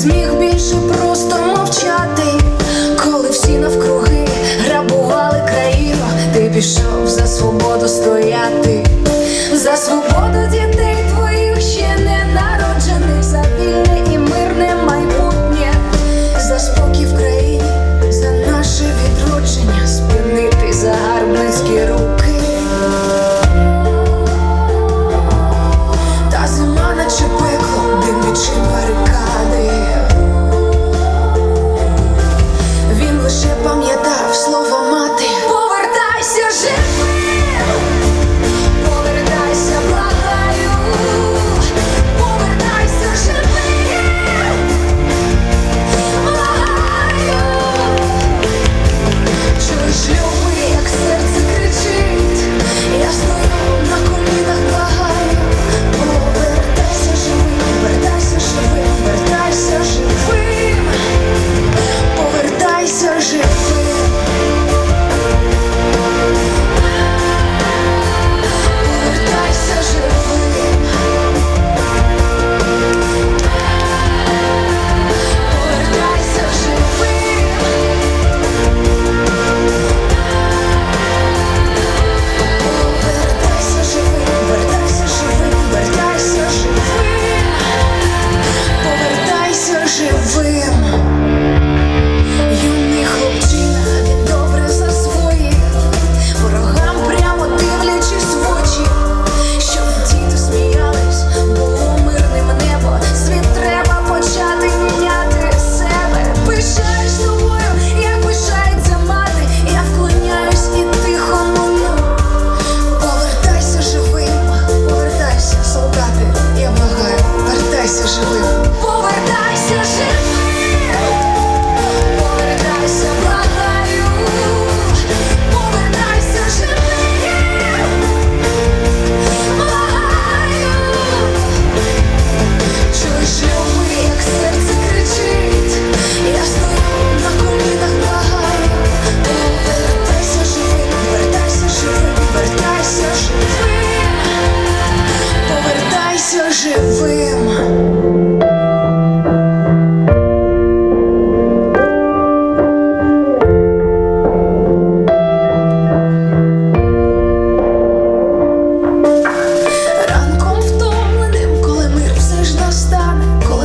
зміг більше просто мовчати, коли всі навкруги грабували країну, ти пішов за свободу стояти, за свободу дітей твоїх ще не народив.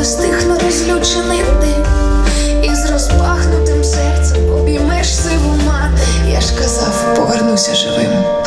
розтихну розлючений ти і з розпахнутим серцем обіймеш сиву мати. Я ж казав, повернуся живим.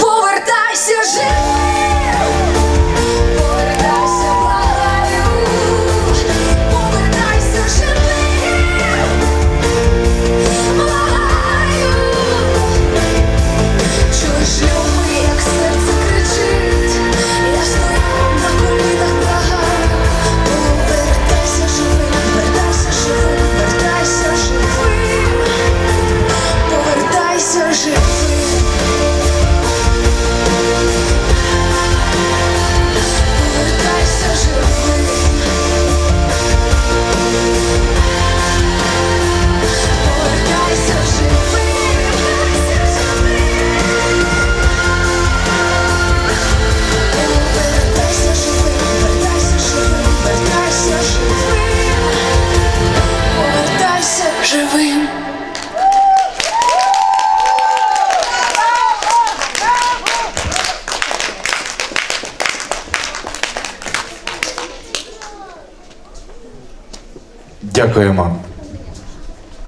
Дякуємо.